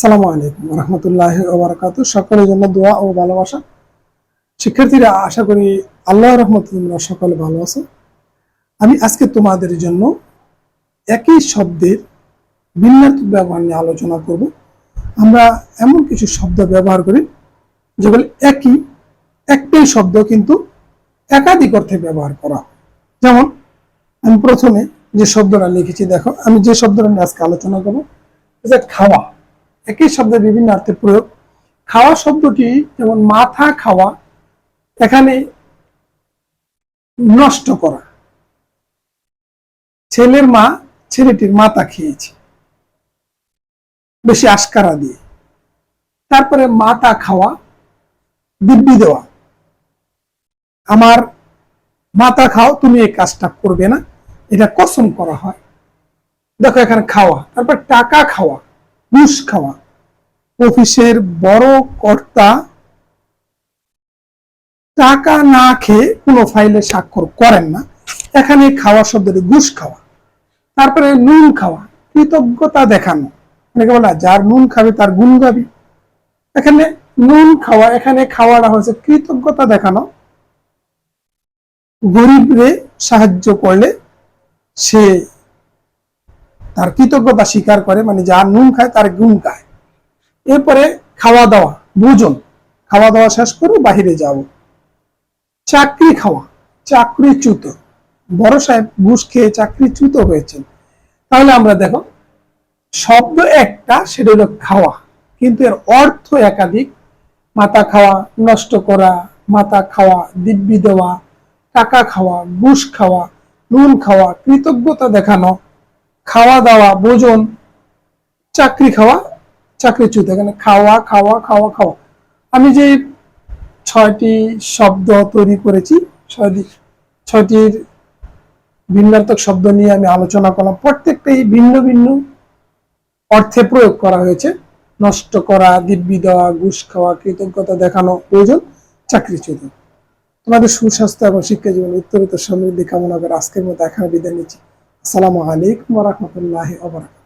সালামু আলাইকুম রহমতুল্লাহ ওবরাকাত সকলের জন্য দোয়া ও ভালোবাসা। শিক্ষার্থীরা, আশা করি আল্লাহ রহমত তোমরা সকলে ভালো আছো। আমি আজকে তোমাদের জন্য একই শব্দের ভিন্নার্থক ব্যবহার নিয়ে আলোচনা করব। আমরা এমন কিছু শব্দ ব্যবহার করি, যেগুলো একই, একটাই শব্দ কিন্তু একাধিক অর্থে ব্যবহার করা যেমন, আমি প্রথমে যে শব্দটা লিখেছি, দেখো, আমি যে শব্দটা নিয়ে আজকে আলোচনা করব খাওয়া। একই শব্দের বিভিন্ন অর্থে প্রয়োগ। খাওয়া শব্দটি যেমন মাথা খাওয়া, এখানে নষ্ট করা। ছেলের মা ছেলেটির মাথা খেয়েছে। বেশি আস্কারা দিয়ে। তারপরে মাথা খাওয়া, দিব্যি দেওয়া। আমার মাথা খাও, তুমি এই কাজটা করবে না। এটা কসম করা হয়। দেখো এখানে খাওয়া। তারপর টাকা খাওয়া, ঘুষ খাওয়া। অফিসের বড় কর্তা টাকা না খেয়ে কোনো ফাইলে স্বাক্ষর করেন না। এখানে খাওয়া শব্দটি ঘুষ খাওয়া, তারপরে নুন খাওয়া, কৃতজ্ঞতা দেখানো। অনেকে বলে, যার নুন খাবে তার গুণ গাবি। এখানে নুন খাওয়া, এখানে খাওয়াটা হচ্ছে কৃতজ্ঞতা দেখানো। গরিবরে সাহায্য করলে সে তার কৃতজ্ঞতা স্বীকার করে মানে যার নুন খায় তার গুণ খায় এরপরে খাওয়া দাওয়া ভোজন। খাওয়া দাওয়া শেষ করে বাহিরে যাব। চাকরি খাওয়া চাকরিচ্যুত। বড় সাহেব ঘুষ খেয়ে চাকরিচ্যুত হয়েছেন। তাহলে আমরা দেখো, শব্দ একটা, সেটা হলো খাওয়া। কিন্তু এর অর্থ একাধিক। মাথা খাওয়া, নষ্ট করা, মাথা খাওয়া, দিব্যি দেওয়া, টাকা খাওয়া, ঘুষ খাওয়া, নুন খাওয়া, কৃতজ্ঞতা দেখানো খাওয়া দাওয়া ভোজন চাকরি খাওয়া চাকরিচ্যুত এখানে খাওয়া খাওয়া খাওয়া খাওয়া। আমি যে ছয়টি শব্দ তৈরি করেছি, ছয়টি ছয়টির ভিন্নাত্মক শব্দ নিয়ে আমি আলোচনা করলাম প্রত্যেকটাই ভিন্ন ভিন্ন অর্থে প্রয়োগ করা হয়েছে। নষ্ট করা, দিব্যি দেওয়া, ঘুষ খাওয়া, কৃতজ্ঞতা দেখানো প্রয়োজন চাকরিচ্যুত তোমাদের সুস্বাস্থ্য এবং শিক্ষা জীবন উত্তরিত সমৃদ্ধি কামনা করে আজকের মতো এখানে বিদায় নিচ্ছি। আসসালামু আলাইকুম রহমতুল্লাহ ওবরাকাত